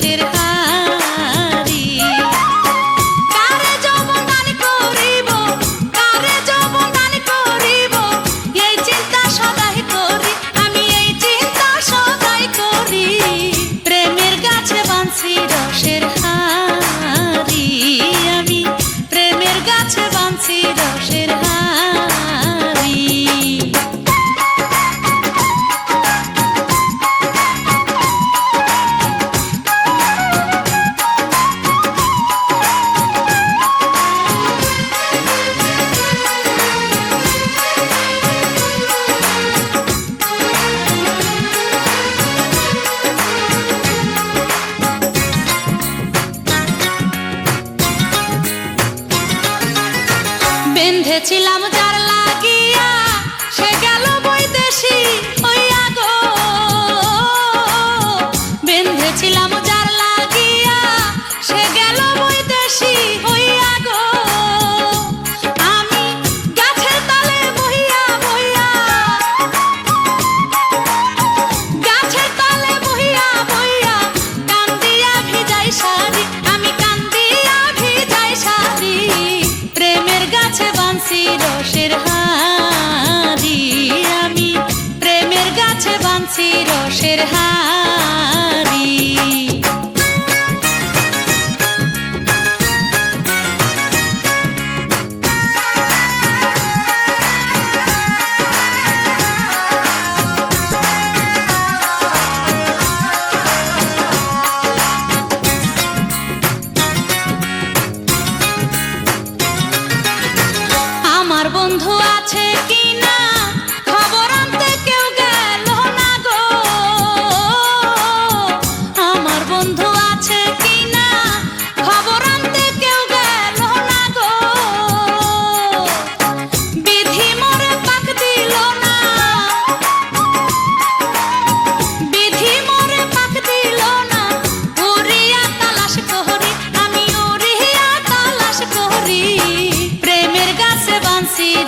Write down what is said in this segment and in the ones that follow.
shit ভেবেছিলাম high.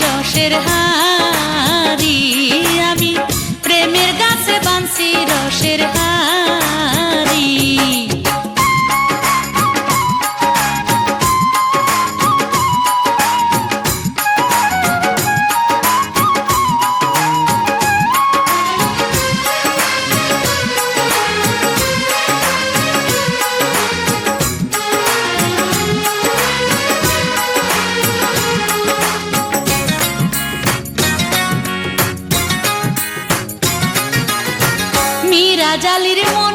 রসের হারি আমি প্রেমের গাছে বানছি রসের হারি রাজালির মন